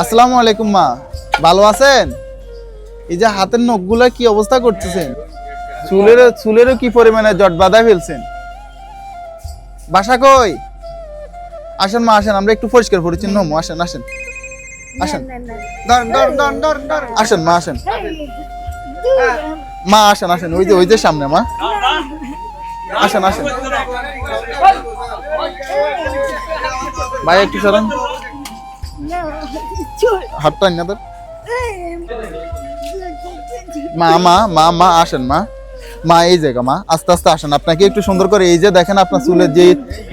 আসসালামু আলাইকুম মা। ভালো আছেন? এই যে হাতের নখগুলা কি অবস্থা করতেছেন? চুলের চুলেরও কি পরিমাণে জট বাঁধা ফেলছেন? বাসা কই? আসেন মা আসেন আমরা একটু পরিষ্কার পরিচ্ছন্ন হব। আসেন আসেন। আসেন। আসেন মা আসেন। মা আসেন আসেন। ওই যে ওই যে সামনে মা। আসেন আসেন। ভাই একটু সরেন। হাতটা না তোর। মা মা মা মা আসেন মা। মা এই জায়গা মা। আস্তে আস্তে আসেন। আপনাকে একটু সুন্দর করে এই যে দেখেন আপনার চুলের যে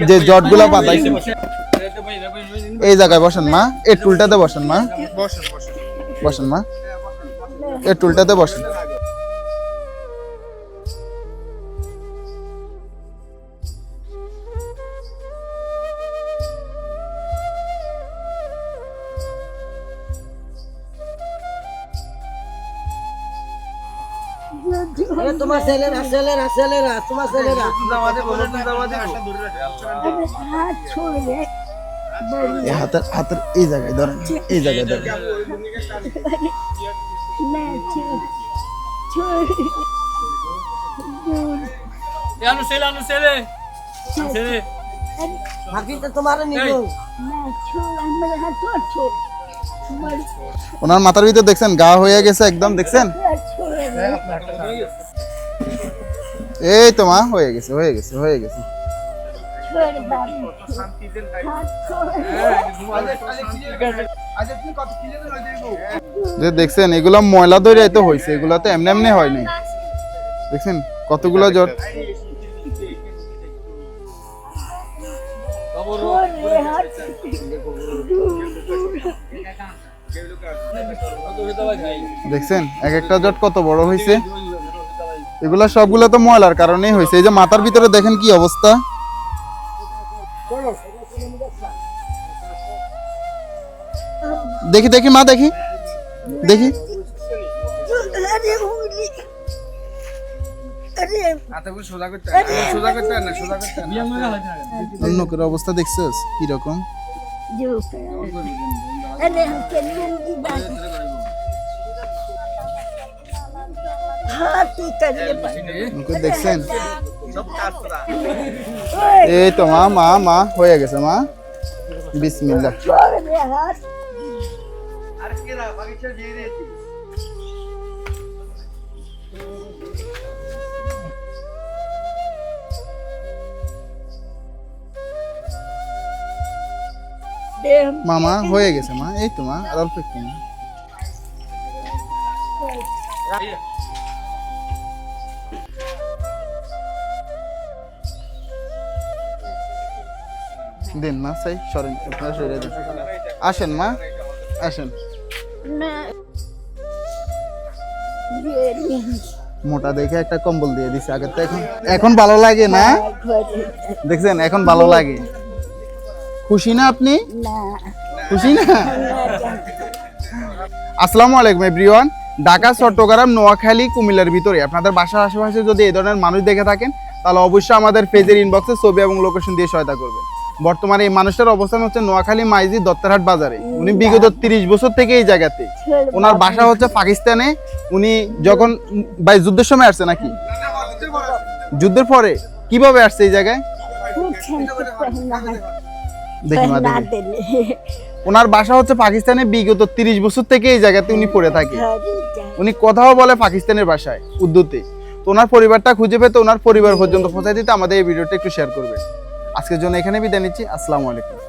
যে জটগুলো বাঁধাইছেন এই জায়গায় বসেন মা। এই টুলটাতে বসেন মা। বসেন মা। এই টুলটাতে বসেন। আরে তোমার ছেলেরা ছেলেরা ছেলেরা তোমার ছেলেরা। হাত হাতের হাতের এই জায়গায় ধরেন এই ধরেন। ওনার মাথার ভিতর দেখছেন গা হয়ে গেছে একদম দেখছেন? এই তো মা, হয়ে গেছে হয়ে গেছে হয়ে গেছে। যে দেখছেন, এগুলা ময়লা ধরে তো হয়েছে এগুলা তো এমনি এমনি হয় নাই। দেখছেন, কতগুলো জট হাত দেখছেন? এক একটা জট কত বড় হয়েছে এগুলা সবগুলো তো ময়লার কারণেই হয়েছে এই যে মাথার ভিতরে দেখেন কি অবস্থা? দেখি দেখি মা দেখি। দেখি। অন্য নখের অবস্থা দেখছিস? কীরকম? দেখছেন? এই তো মা মা মা হয়ে গেছে মা। বিসমিল্লাহ। মামা হয়ে গেছে মা। এই তো মা আর অল্প একটু মা। দিন মা সাই সরেন আপনার সরে দেন। আসেন মা আসেন। মোটা দেখে একটা কম্বল দিয়ে দিছে আগে তো এখন এখন ভালো লাগে না? দেখছেন এখন ভালো লাগে। খুশি না আপনি? খুশি না? আসসালামু আলাইকুম এভরিওয়ান ঢাকা চট্টগ্রাম নোয়াখালী কুমিল্লার ভিতরে। আপনাদের বাসার আশেপাশে যদি এই ধরনের মানুষ দেখে থাকেন তাহলে অবশ্যই আমাদের পেজের ইনবক্সে ছবি এবং লোকেশন দিয়ে সহায়তা করবেন। বর্তমানে এই মানুষটার অবস্থান হচ্ছে নোয়াখালী মাইজি দত্তরহাট বাজারে। উনি বিগত তিরিশ বছর থেকে এই জায়গাতে। ওনার বাসা হচ্ছে পাকিস্তানে। উনি যখন ভাই যুদ্ধের সময় আসছে নাকি? যুদ্ধের পরে। কীভাবে আসছে এই জায়গায়? ওনার বাসা হচ্ছে পাকিস্তানে বিগত তিরিশ বছর থেকে এই জায়গাতে উনি পড়ে থাকে। হ্যাঁ, উনি কথাও বলে পাকিস্তানের বাসায় উর্দুতে। তো ওনার পরিবারটা খুঁজে পেতে ওনার পরিবার পর্যন্ত পৌঁছায় দিতে আমাদের এই ভিডিওটা একটু শেয়ার করবে আজকের জন্য এখানে বিদায় নিচ্ছি। আসসালামু আলাইকুম।